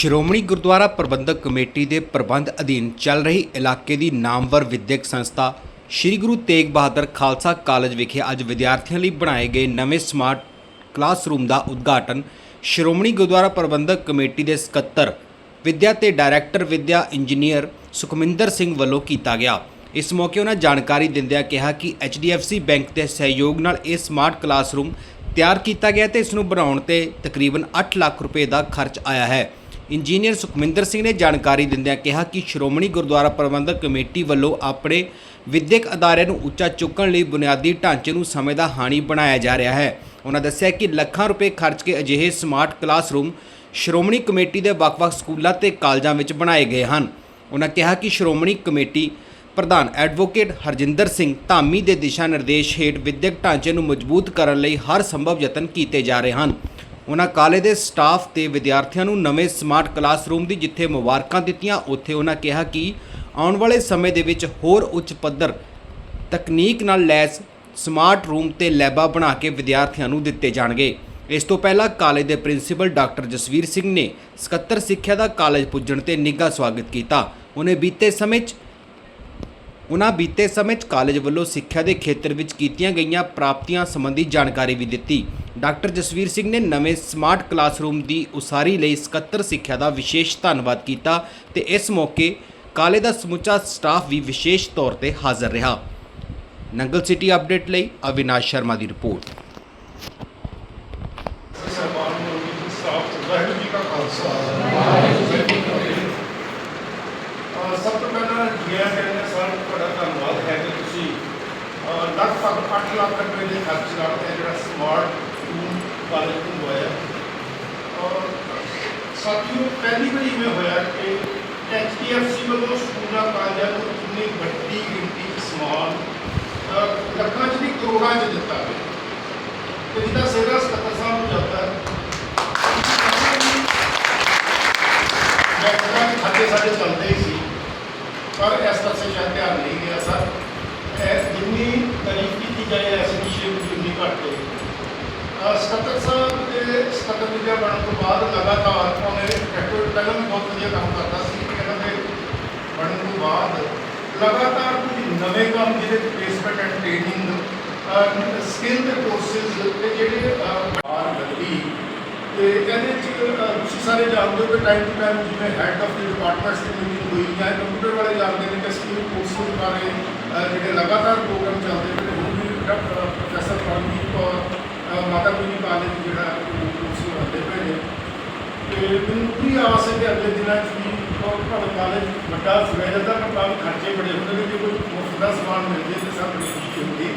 ਸ਼੍ਰੋਮਣੀ ਗੁਰਦੁਆਰਾ ਪ੍ਰਬੰਧਕ committee ਦੇ ਪ੍ਰਬੰਧ ਅਧੀਨ ਚੱਲ ਰਹੀ ਇਲਾਕੇ ਦੀ ਨਾਮਵਰ ਵਿਦਿਅਕ ਸੰਸਥਾ ਸ੍ਰੀ ਗੁਰੂ ਤੇਗ ਬਹਾਦਰ ਖਾਲਸਾ ਕਾਲਜ ਵਿਖੇ ਅੱਜ ਵਿਦਿਆਰਥੀਆਂ ਲਈ ਬਣਾਏ ਗਏ ਨਵੇਂ ਸਮਾਰਟ ਕਲਾਸਰੂਮ ਦਾ ਉਦਘਾਟਨ ਸ਼੍ਰੋਮਣੀ ਗੁਰਦੁਆਰਾ ਪ੍ਰਬੰਧਕ ਕਮੇਟੀ ਦੇ ਸਕੱਤਰ, ਵਿਦਿਆ ਤੇ ਡਾਇਰੈਕਟਰ ਵਿਦਿਆ ਇੰਜੀਨੀਅਰ ਸੁਖਮਿੰਦਰ ਸਿੰਘ ਵੱਲੋਂ ਕੀਤਾ ਗਿਆ। ਇਸ ਮੌਕੇ ਉਹਨਾਂ ਜਾਣਕਾਰੀ ਦਿੰਦਿਆਂ ਕਿਹਾ ਕਿ HDFC ਬੈਂਕ ਦੇ ਸਹਿਯੋਗ ਨਾਲ ਇਹ ਸਮਾਰਟ ਕਲਾਸਰੂਮ ਤਿਆਰ ਕੀਤਾ ਗਿਆ ਤੇ ਇਸ ਨੂੰ ਬਣਾਉਣ ਤੇ ਤਕਰੀਬਨ 8 ਲੱਖ ਰੁਪਏ ਦਾ ਖਰਚ ਆਇਆ ਹੈ। ਇੰਜੀਨੀਅਰ ਸੁਖਮਿੰਦਰ ਸਿੰਘ ਨੇ ਜਾਣਕਾਰੀ ਦਿੰਦਿਆਂ ਕਿਹਾ ਕਿ ਸ਼੍ਰੋਮਣੀ ਗੁਰਦੁਆਰਾ ਪ੍ਰਬੰਧਕ ਕਮੇਟੀ ਵੱਲੋਂ ਆਪਣੇ ਵਿਦਿਅਕ ਅਦਾਰਿਆਂ ਨੂੰ ਉੱਚਾ ਚੁੱਕਣ ਲਈ ਬੁਨਿਆਦੀ ਢਾਂਚੇ ਨੂੰ ਸਮੇਂ ਦਾ ਹਾਣੀ ਬਣਾਇਆ ਜਾ ਰਿਹਾ ਹੈ। ਉਹਨਾਂ ਦੱਸਿਆ ਕਿ ਲੱਖਾਂ ਰੁਪਏ ਖਰਚ ਕੇ ਅਜਿਹੇ ਸਮਾਰਟ ਕਲਾਸਰੂਮ ਸ਼੍ਰੋਮਣੀ ਕਮੇਟੀ ਦੇ ਵੱਖ-ਵੱਖ ਸਕੂਲਾਂ ਤੇ ਕਾਲਜਾਂ ਵਿੱਚ ਬਣਾਏ ਗਏ ਹਨ। ਉਹਨਾਂ ਕਿਹਾ ਕਿ ਸ਼੍ਰੋਮਣੀ ਕਮੇਟੀ ਪ੍ਰਧਾਨ ਐਡਵੋਕੇਟ ਹਰਜਿੰਦਰ ਸਿੰਘ ਧਾਮੀ ਦੇ ਦਿਸ਼ਾ ਨਿਰਦੇਸ਼ ਹੇਠ ਵਿਦਿਅਕ ਢਾਂਚੇ ਨੂੰ ਮਜ਼ਬੂਤ ਕਰਨ ਲਈ ਹਰ ਸੰਭਵ ਯਤਨ ਕੀਤੇ ਜਾ ਰਹੇ ਹਨ। ਉਹਨਾਂ ਕਾਲਜ ਦੇ ਸਟਾਫ ਤੇ ਵਿਦਿਆਰਥੀਆਂ ਨੂੰ ਨਵੇਂ ਸਮਾਰਟ ਕਲਾਸਰੂਮ ਦੀ ਜਿੱਥੇ ਮੁਬਾਰਕਾਂ ਦਿੱਤੀਆਂ, ਉੱਥੇ ਉਹਨਾਂ ਕਿਹਾ ਕਿ ਆਉਣ ਵਾਲੇ ਸਮੇਂ ਦੇ ਵਿੱਚ ਹੋਰ ਉੱਚ ਪੱਧਰ ਤਕਨੀਕ ਨਾਲ ਲੈਸ ਸਮਾਰਟ ਰੂਮ ਤੇ ਲੈਬਾਂ ਬਣਾ ਕੇ ਵਿਦਿਆਰਥੀਆਂ ਨੂੰ ਦਿੱਤੇ ਜਾਣਗੇ। ਇਸ ਤੋਂ ਪਹਿਲਾਂ ਕਾਲਜ ਦੇ ਪ੍ਰਿੰਸੀਪਲ ਡਾਕਟਰ ਜਸਵੀਰ ਸਿੰਘ ਨੇ ਸਕੱਤਰ ਸਿੱਖਿਆ ਦਾ ਕਾਲਜ ਪੁੱਜਣ ਤੇ ਨਿੱਘਾ ਸਵਾਗਤ ਕੀਤਾ। ਉਹਨੇ ਬੀਤੇ ਸਮੇਂ 'ਚ ਉਨ੍ਹਾਂ ਬੀਤੇ ਸਮੇਂ 'ਚ ਕਾਲਜ ਵੱਲੋਂ ਸਿੱਖਿਆ ਦੇ ਖੇਤਰ ਵਿੱਚ ਕੀਤੀਆਂ ਗਈਆਂ ਪ੍ਰਾਪਤੀਆਂ ਸੰਬੰਧੀ ਜਾਣਕਾਰੀ ਵੀ ਦਿੱਤੀ ਡਾਕਟਰ ਜਸਵੀਰ ਸਿੰਘ ਨੇ ਨਵੇਂ ਸਮਾਰਟ ਕਲਾਸਰੂਮ ਦੀ ਉਸਾਰੀ ਲਈ ਸਕੱਤਰ ਸਿੱਖਿਆ ਦਾ ਵਿਸ਼ੇਸ਼ ਧੰਨਵਾਦ ਕੀਤਾ ਤੇ ਇਸ ਮੌਕੇ ਕਾਲਜ ਦਾ ਸਮੁੱਚਾ ਸਟਾਫ ਵੀ ਵਿਸ਼ੇਸ਼ ਤੌਰ ਤੇ ਹਾਜ਼ਰ ਰਿਹਾ ਨੰਗਲ ਸਿਟੀ ਅਪਡੇਟ ਲਈ ਅਵਿਨਾਸ਼ ਸ਼ਰਮਾ ਦੀ ਰਿਪੋਰਟ ਸਹਿਬਾਨ ਨੂੰ ਸਟਾਫ ਵਾਹਿਗੁਰੂ ਜੀ ਕਾ ਖਾਲਸਾ ਵਾਹਿਗੁਰੂ ਜੀ ਕੀ ਫਤਿਹ ਅਹ ਸਭ ਤੋਂ ਪਹਿਲਾਂ ਜੀਆ ਕਹਿੰਦੇ ਸਰ ਤੁਹਾਡਾ ਧੰਨਵਾਦ ਹੈ ਕਿ ਤੁਸੀਂ ਅਹ ਲਗਭਗ 8 ਲੱਖ ਰੁਪਏ ਦੇ ਖਰਚ ਨਾਲ ਇਹ ਜਿਹੜਾ ਸਮਾਰਟ ਰੂਮ ਕਾਲਜ ਨੂੰ ਹੋਇਆ ਔਰ ਸਾਥੀਓ ਪਹਿਲੀ ਵਾਰੀ ਇਵੇਂ ਹੋਇਆ ਕਿ ਐਚਡੀਐਫਸੀ ਵੱਲੋਂ ਸਕੂਲਾਂ ਕਾਲਜਾਂ ਨੂੰ ਇੰਨੀ ਵੱਡੀ ਗਿਣਤੀ ਵਿੱਚ ਸਮਾਨ ਅਹ ਲੱਖਾਂ ਚ ਨਹੀਂ ਕਰੋੜਾਂ ਚ ਦਿੱਤਾ ਗਿਆ ਤੇ ਜਿਹਦਾ ਸੇਵਾ ਸਕੱਤਰ ਸਾਹਿਬ ਨੂੰ ਜਾਂਦਾ ਹੈ ਮੈਂ ਕਹਿੰਦਾ ਕਿ ਖਾਤੇ ਸਾਡੇ ਚੱਲਦੇ ਹੀ ਸੀ ਪਰ ਇਸ ਪਾਸੇ ਸ਼ਾਇਦ ਧਿਆਨ ਨਹੀਂ ਗਿਆ ਸਰ ਇਹ ਜਿੰਨੀ ਤਾਰੀਫ ਕੀਤੀ ਜਾਏ ਐਸੇ ਵਿਸ਼ੇ ਨੂੰ ਜਿੰਨੀ ਘੱਟ ਹੈ ਅਹ ਸਕੱਤਰ ਸਾਹਿਬ ਦੇ ਸਕੱਤਰ ਵਿਦਿਆ ਬਣਨ ਤੋਂ ਬਾਅਦ ਲਗਾਤਾਰ ਉਹਨੇ ਡਾਕਟਰ ਪਹਿਲਾਂ ਵੀ ਬਹੁਤ ਵਧੀਆ ਕੰਮ ਕਰਦਾ ਸੀ ਕਿ ਇਹਨਾਂ ਦੇ ਬਣਨ ਤੋਂ ਬਾਅਦ ਲਗਾਤਾਰ ਕੁਝ ਨਵੇਂ ਕੰਮ ਜਿਹਦੇ ਪਲੇਸਮੈਂਟ ਐਂਡ ਟ੍ਰੇਨਿੰਗ ਸਕਿੱਲ ਦੇ ਕੋਰਸਸ ਤੇ ਜਿਹੜੇ ਅਹ, ਬਾਹਰ ਲੱਗੀ ਤੇ ਇਹਦੇ ਚ ਅਹ, ਤੁਸੀਂ ਸਾਰੇ ਜਾਣਦੇ ਹੋ ਕਿ ਟਾਈਮ ਟੂ ਟਾਈਮ ਜਿਵੇਂ ਹੈਡ ਆਫ ਦੀ ਡਿਪਾਰਟਮੈਂਟਸ ਦੀ ਮੀਟਿੰਗ ਹੋਈ ਜਾਂ ਕੰਪਿਊਟਰ ਵਾਲੇ ਜਾਣਦੇ ਨੇ ਕਿ ਸਕਿੱਲ ਕੋਰਸਸ ਬਾਰੇ ਅਹ, ਜਿਹੜੇ ਲਗਾਤਾਰ ਪ੍ਰੋਗਰਾਮ ਚੱਲਦੇ ਨੇ ਹੁਣ ਵੀ ਡਾਕਟਰ ਪ੍ਰੋਫੈਸਰ ਪਰਮਜੀਤ ਕੌਰ ਅਹ, ਮਾਤਾ ਗੁਜਰੀ ਕਾਲਜ ਜਿਹੜਾ ਕੋਰਸ ਹੁੰਦੇ ਪਏ ਨੇ ਤੇ ਮੈਨੂੰ ਪੂਰੀ ਆਸ ਹੈ ਕਿ ਅਗਲੇ ਦਿਨਾਂ 'ਚ ਵੀ ਉਹ ਭਾਵੇਂ ਕਾਲਜ ਵੱਡਾ ਸਵੇਰ ਦਾ ਕੰਮ ਖਰਚੇ ਬੜੇ ਹੁੰਦੇ ਨੇ, ਜੇ ਕੋਈ ਮੁਫਤ ਦਾ ਸਮਾਨ ਮਿਲ ਜੇ ਤੇ ਸਭ ਬੜੀ ਹੁੰਦੀ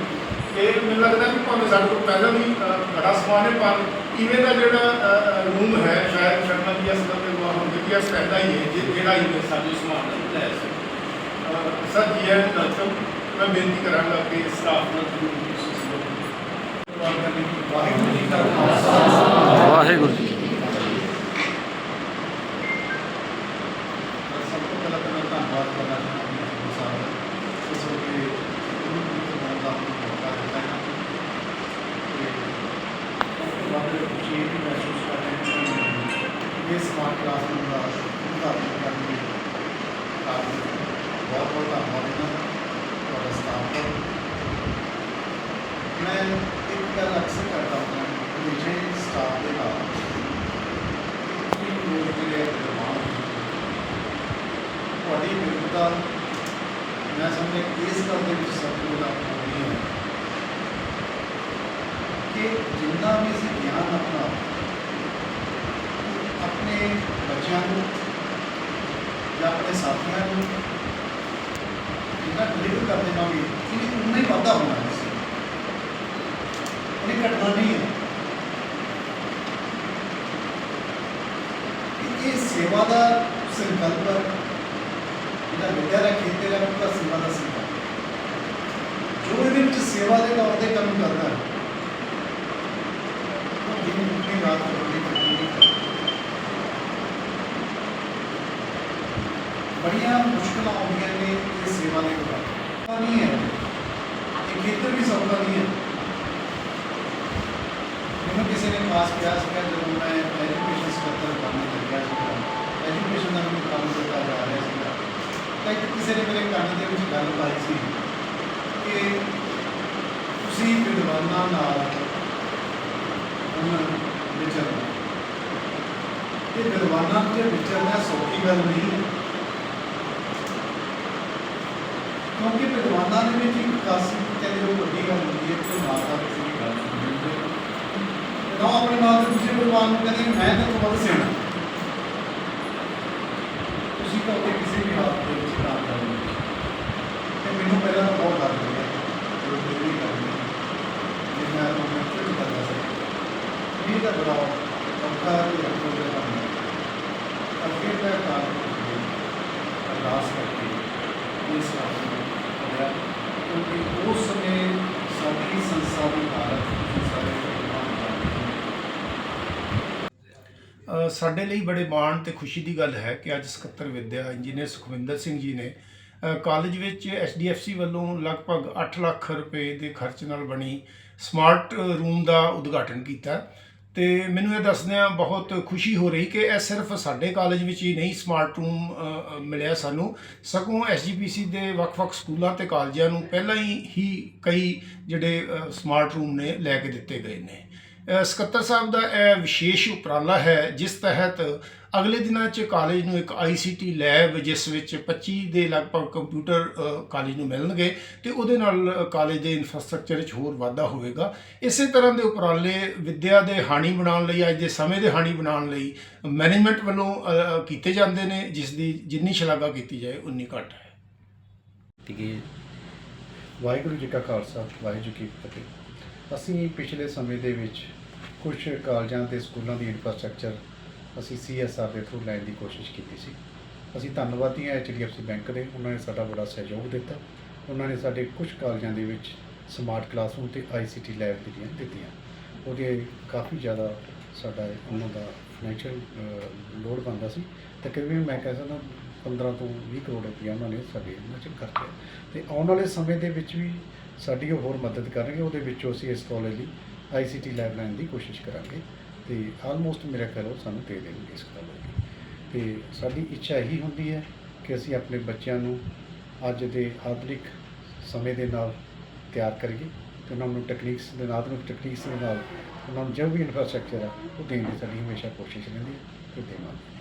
ਇਹ ਮੈਨੂੰ ਲੱਗਦਾ ਕਿ ਭਾਵੇਂ ਸਾਡੇ ਕੋਲ ਪਹਿਲਾਂ ਵੀ ਬੜਾ ਸਮਾਨ ਹੈ, ਪਰ ਇਵੇਂ ਦਾ ਜਿਹੜਾ ਰੂਮ ਹੈ, ਸ਼ਾਇਦ ਸ਼ਰਮਾ ਜੀ ਇਸ ਤੇ ਗਵਾਹ ਹੋਣਗੇ ਕਿ ਇਸ ਪਹਿਲਾ ਹੀ ਹੈ, ਜਿ- ਜਿਹੜਾ ਹੀ ਸਾਡੇ ਸਮਾਨ ਦਾ ਲੈ ਸਕੇ ਸਰ, ਜੀ ਐਨ ਵੈਲਕਮ ਮੈਂ ਬੇਨਤੀ ਕਰਾਂਗਾ ਕਿ ਸਟਾਫ ਨਾਲ ਜ਼ਰੂਰ ਤੁਸੀਂ ਸਹਿਯੋਗ ਵਾਹਿਗੁਰੂ ਜੀ ਕਾ ਖਾਲਸਾ ਵਾਹਿਗੁਰੂ ਜੀ ਕੀ ਸਭ ਤੋਂ ਪਹਿਲਾਂ ਤਾਂ ਮੈਂ ਧੰਨਵਾਦ ਕਰਨਾ ਚਾਹੁੰਦਾ ਹਾਂ ਸਾਹਿਬ ਇਸ ਵੇਲੇ ਗੁਰੂ ਜੀ ਤੋਂ ਬਣਦਾ ਮੌਕਾ ਦਿੱਤਾ ਹੈ ਤੇ ਉਸ ਤੋਂ ਬਾਅਦ ਖੁਸ਼ੀ ਇਹ ਵੀ ਮਹਿਸੂਸ ਕਰ ਰਹੇ ਹਾਂ ਕਿ ਇਹ ਸਮਾਰਟ ਕਲਾਸਰੂਮ ਦਾ ਉਦਘਾਟਨ ਕਰਨ ਦੀ ਕਾਰਨ ਬਹੁਤ ਬਹੁਤ ਧੰਨਵਾਦ ਇਹਨਾਂ ਦਾ ਤੁਹਾਡਾ ਸਟਾਫ ਦਾ ਮੈਂ ਇੱਕ ਗੱਲ ਅਕਸਰ ਕਰਦਾ ਹਾਂ ਹਮੇਸ਼ਾ ਹੀ ਸਟਾਫ ਦੇ ਨਾਲ ਕਿ ਲੋਕ ਜਿਹੜੇ ਦਿਮਾਗ ਤੁਹਾਡੀ ਵਿਰੋਧਤਾ ਮੈਂ ਸਮਝਦਾ ਕਿ ਇਸ ਗੱਲ ਦੇ ਵਿੱਚ ਸਭ ਤੋਂ ਵੱਡਾ ਨਹੀਂ ਹੈ ਕਿ ਜਿੰਨਾ ਵੀ ਅਸੀਂ ਗਿਆਨ ਆਪਣਾ ਆਪਣੇ ਬੱਚਿਆਂ ਨੂੰ ਜਾਂ ਆਪਣੇ ਸਾਥੀਆਂ ਨੂੰ ਜਿੰਨਾ ਡਿਲੀਵਰ ਕਰ ਦੇਵਾਂਗੇ ਇਹ ਉਨਾ ਹੀ ਵਾਧਾ ਹੋਣਾ ਹੈ। ਇਹ ਘਟਨਾ ਨਹੀਂ ਹੈ। ਇਹ ਸੇਵਾ ਦਾ ਸੰਕਲਪ ਜਿਹੜਾ ਵਿਦਿਆ ਦਾ ਖੇਤਰ ਹੈ ਉਹਦਾ ਸੇਵਾ ਦਾ ਸੰਕਲਪ। ਜੋ ਇਹਦੇ ਵਿੱਚ ਸੇਵਾ ਦੇ ਤੌਰ ਤੇ ਕੰਮ ਕਰਦਾ ਹੈ, ਉਹ ਦਿਨ ਦੁਨੀ ਰਾਤ ਕਰਦੀ ਬੜੀਆਂ ਮੁਸ਼ਕਲਾਂ ਆਉਂਦੀਆਂ ਨੇ ਇਹ ਸੇਵਾ ਦੇ ਦੌਰਾਨ। ਨਹੀਂ ਹੈ। ਇਹ ਖੇਤਰ ਵੀ ਸੌਖਾ ਨਹੀਂ ਹੈ। ਮੈਨੂੰ ਕਿਸੇ ਨੇ ਖਾਸ ਕਿਹਾ ਸੀਗਾ, ਜਦੋਂ ਮੈਂ ਐਜੂਕੇਸ਼ਨ ਸਕੱਤਰ ਬਣਨ ਲੱਗਿਆ ਸੀਗਾ ਐਜੂਕੇਸ਼ਨ ਦਾ ਮੈਨੂੰ ਕੰਮ ਦਿੱਤਾ ਜਾ ਰਿਹਾ ਸੀਗਾ। ਤਾਂ ਇੱਕ ਕਿਸੇ ਨੇ ਮੇਰੇ ਕੰਨ ਦੇ ਵਿੱਚ ਗੱਲ ਪਾਈ ਸੀ ਕਿ ਤੁਸੀਂ ਵਿਦਵਾਨਾਂ ਨਾਲ ਉਹਨਾਂ ਵਿਚਰਨਾ ਇਹ ਵਿਦਵਾਨਾਂ ਦੇ ਵਿਚਰਨਾ ਸੌਖੀ ਗੱਲ ਨਹੀਂ ਹੈ। ਕਿਉਂਕਿ ਵਿਦਵਾਨਾਂ ਦੇ ਵਿੱਚ ਇੱਕ ਖਾਸੀਅਤ ਤੇ ਜੋ ਵੱਡੀ ਗੱਲ ਹੁੰਦੀ ਹੈ, ਕਿ ਮਾਤਾ ਦੀ ਸੀ ਗੱਲ ਸੁਣਦੇ ਨਾ ਆਪਣੇ ਨਾਲ ਦੇ ਦੂਜੇ ਵਿਦਵਾਨ ਨੂੰ ਕਹਿੰਦੇ ਮੈਂ ਤਾਂ ਤੋਂ ਵੱਧ ਸਿਆਣਾ ਤੁਸੀਂ ਤਾਂ ਉੱਥੇ ਕਿਸੇ ਵੀ ਹਾਲਤ ਦੇ ਵਿੱਚ ਕੰਮ ਕਰ ਤੇ ਮੈਨੂੰ ਪਹਿਲਾਂ ਤਾਂ ਬਹੁਤ ਡਰ ਲੱਗਿਆ ਜੋ ਡਿਗਰੀ ਕਰਨੀ ਜੇ ਮੈਂ ਉਹ ਮੈਂ ਕਿਉਂ ਕਰਦਾ ਇਹ ਤਾਂ ਬੜਾ ਔਖਾ ਹੈ ਕਿ ਆਪੋ ਕੰਮ ਹੈ ਅੱਗੇ ਮੈਂ ਕੰਮ ਅਰਦਾਸ ਕਰਕੇ ਇਸ ਕੰਮ ਨੂੰ ਕਰਿਆ ਕਿਉਂਕਿ ਉਸ ਸਮੇਂ ਸਾਡੀ ਸੰਸਥਾ ਦੀ ਹਾਲਤ ਸਾਡੇ ਲਈ ਬੜੇ ਮਾਣ ਤੇ ਖੁਸ਼ੀ ਦੀ ਗੱਲ ਹੈ ਕਿ ਅੱਜ ਸਕੱਤਰ ਵਿਦਿਆ ਇੰਜੀਨੀਅਰ ਸੁਖਵਿੰਦਰ ਸਿੰਘ ਜੀ ਨੇ ਕਾਲਜ ਵਿੱਚ ਐਸਡੀਐਫਸੀ ਵੱਲੋਂ ਲਗਭਗ 8 ਲੱਖ ਰੁਪਏ ਦੇ ਖਰਚ ਨਾਲ ਬਣੀ ਸਮਾਰਟ ਰੂਮ ਦਾ ਉਦਘਾਟਨ ਕੀਤਾ। ਤੇ ਮੈਨੂੰ ਇਹ ਦੱਸਦਿਆਂ ਬਹੁਤ ਖੁਸ਼ੀ ਹੋ ਰਹੀ ਕਿ ਇਹ ਸਿਰਫ ਸਾਡੇ ਕਾਲਜ ਵਿੱਚ ਹੀ ਨਹੀਂ ਸਮਾਰਟ ਰੂਮ ਮਿਲਿਆ ਸਾਨੂੰ। ਸਗੋਂ ਐਸਜੀਪੀਸੀ ਦੇ ਵੱਖ-ਵੱਖ ਸਕੂਲਾਂ ਤੇ ਕਾਲਜਾਂ ਨੂੰ ਪਹਿਲਾਂ ਹੀ ਕਈ ਜਿਹੜੇ ਸਮਾਰਟ ਰੂਮ ਨੇ ਲੈ ਕੇ ਦਿੱਤੇ ਗਏ ਨੇ। ਸਕੱਤਰ ਸਾਹਿਬ ਦਾ ਇਹ ਵਿਸ਼ੇਸ਼ ਉਪਰਾਲਾ ਹੈ, ਜਿਸ ਤਹਿਤ ਅਗਲੇ ਦਿਨਾਂ 'ਚ ਕਾਲਜ ਨੂੰ ਇੱਕ ਆਈਸੀਟੀ ਲੈਬ ਜਿਸ ਵਿੱਚ 25 ਦੇ ਲਗਭਗ ਕੰਪਿਊਟਰ ਕਾਲਜ ਨੂੰ ਮਿਲਣਗੇ ਤੇ ਉਹਦੇ ਨਾਲ ਕਾਲਜ ਦੇ ਇਨਫਰਾਸਟ੍ਰਕਚਰ 'ਚ ਹੋਰ ਵਾਧਾ ਹੋਵੇਗਾ। ਇਸੇ ਤਰ੍ਹਾਂ ਦੇ ਉਪਰਾਲੇ ਵਿੱਦਿਆ ਦੇ ਹਾਣੀ ਬਣਾਉਣ ਲਈ, ਅੱਜ ਦੇ ਸਮੇਂ ਦੇ ਹਾਣੀ ਬਣਾਉਣ ਲਈ ਮੈਨੇਜਮੈਂਟ ਵੱਲੋਂ ਕੀਤੇ ਜਾਂਦੇ ਨੇ, ਜਿਸ ਦੀ ਜਿੰਨੀ ਸ਼ਲਾਘਾ ਕੀਤੀ ਜਾਏ, ਉਨੀ ਘੱਟ ਹੈ। ਕਿ ਵਾਹਿਗੁਰੂ ਜੀ ਕਾ ਖਾਲਸਾ, ਵਾਹਿਗੁਰੂ ਜੀ ਕੀ ਫਤਿਹ। ਅਸੀਂ ਪਿਛਲੇ ਸਮੇਂ ਦੇ ਵਿੱਚ ਕੁਝ ਕਾਲਜਾਂ ਤੇ ਸਕੂਲਾਂ ਦੀ ਇਨਫਰਾਸਟ੍ਰਕਚਰ ਅਸੀਂ ਸੀਐਸਆਰ ਦੇ ਥਰੂ ਲੈਣ ਦੀ ਕੋਸ਼ਿਸ਼ ਕੀਤੀ ਸੀ। ਅਸੀਂ ਧੰਨਵਾਦੀ ਹਾਂ ਐਚਡੀਐਫਸੀ ਬੈਂਕ ਦੇ, ਉਹਨਾਂ ਨੇ ਸਾਡਾ ਬੜਾ ਸਹਿਯੋਗ ਦਿੱਤਾ। ਉਹਨਾਂ ਨੇ ਸਾਡੇ ਕੁਝ ਕਾਲਜਾਂ ਦੇ ਵਿੱਚ ਸਮਾਰਟ ਕਲਾਸਰੂਮ ਤੇ ਆਈਸੀਟੀ ਲੈਬ ਜਿਹੜੀਆਂ ਦਿੱਤੀਆਂ। ਉਹਦੇ ਕਾਫੀ ਜ਼ਿਆਦਾ ਸਾਡਾ ਉਹਨਾਂ ਦਾ ਫਾਈਨੈਂਸ਼ੀਅਲ ਲੋਡ ਬਣਦਾ ਸੀ। ਤਕਰੀਬਨ ਮੈਂ ਕਹਿ ਸਕਦਾ 15 ਤੋਂ 20 ਕਰੋੜ ਰੁਪਇਆ ਉਹਨਾਂ ਨੇ ਸਾਡੇ ਇਹਨਾਂ 'ਚ ਖਰਚਿਆ ਤੇ ਆਉਣ ਵਾਲੇ ਸਮੇਂ ਦੇ ਵਿੱਚ ਵੀ ਸਾਡੀ ਉਹ ਹੋਰ ਮਦਦ ਕਰਨਗੇ। ਉਹਦੇ ਵਿੱਚੋਂ ਅਸੀਂ ਇਸ ਕਾਲਜ ਲਈ ਆਈਸੀਟੀ ਲੈਬ ਲੈਣ ਦੀ ਕੋਸ਼ਿਸ਼ ਕਰਾਂਗੇ। ਤੇ ਆਲਮੋਸਟ ਮੇਰਾ ਖਿਆਲ ਉਹ ਸਾਨੂੰ ਦੇ ਦੇਣਗੇ ਇਸ ਗੱਲ ਦੀ ਤੇ ਸਾਡੀ ਇੱਛਾ ਇਹੀ ਹੁੰਦੀ ਹੈ ਕਿ ਅਸੀਂ ਆਪਣੇ ਬੱਚਿਆਂ ਨੂੰ ਅੱਜ ਦੇ ਆਧੁਨਿਕ ਸਮੇਂ ਦੇ ਨਾਲ ਤਿਆਰ ਕਰੀਏ ਤੇ ਉਹਨਾਂ ਨੂੰ ਟੈਕਨੀਕਸ ਦੇ ਨਾਲ, ਆਧੁਨਿਕ ਟੈਕਨੀਕਸ ਦੇ ਨਾਲ ਉਹਨਾਂ ਨੂੰ ਜੋ ਵੀ ਇਨਫਰਾਸਟ੍ਰਕਚਰ ਆ, ਉਹ ਦੇਣ ਦੀ ਸਾਡੀ ਹਮੇਸ਼ਾ ਕੋਸ਼ਿਸ਼ ਰਹਿੰਦੀ ਹੈ ਤੇ ਦੇਵਾਂਗੇ।